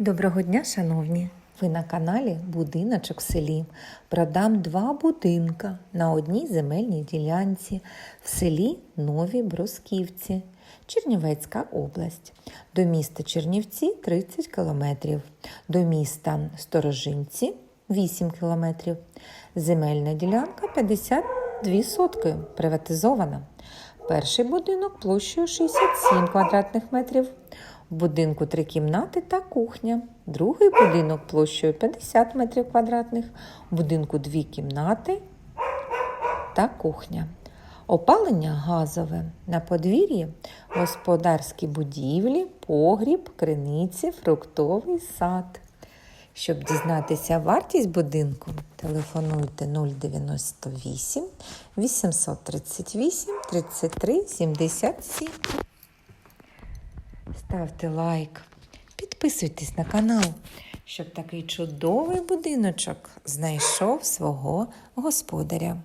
Доброго дня, шановні! Ви на каналі Будиночок в селі. Продам два будинка на одній земельній ділянці в селі Нові Бросківці, Чернівецька область. До міста Чернівці 30 кілометрів, до міста Сторожинці 8 кілометрів. Земельна ділянка 52 сотки, приватизована. Перший будинок площею 67 квадратних метрів. В будинку три кімнати та кухня. Другий будинок площею 50 метрів квадратних. В будинку дві кімнати та кухня. Опалення газове. На подвір'ї господарські будівлі, погріб, криниці, фруктовий сад. Щоб дізнатися вартість будинку, телефонуйте 098 838 33 77. Ставте лайк, підписуйтесь на канал, щоб такий чудовий будиночок знайшов свого господаря.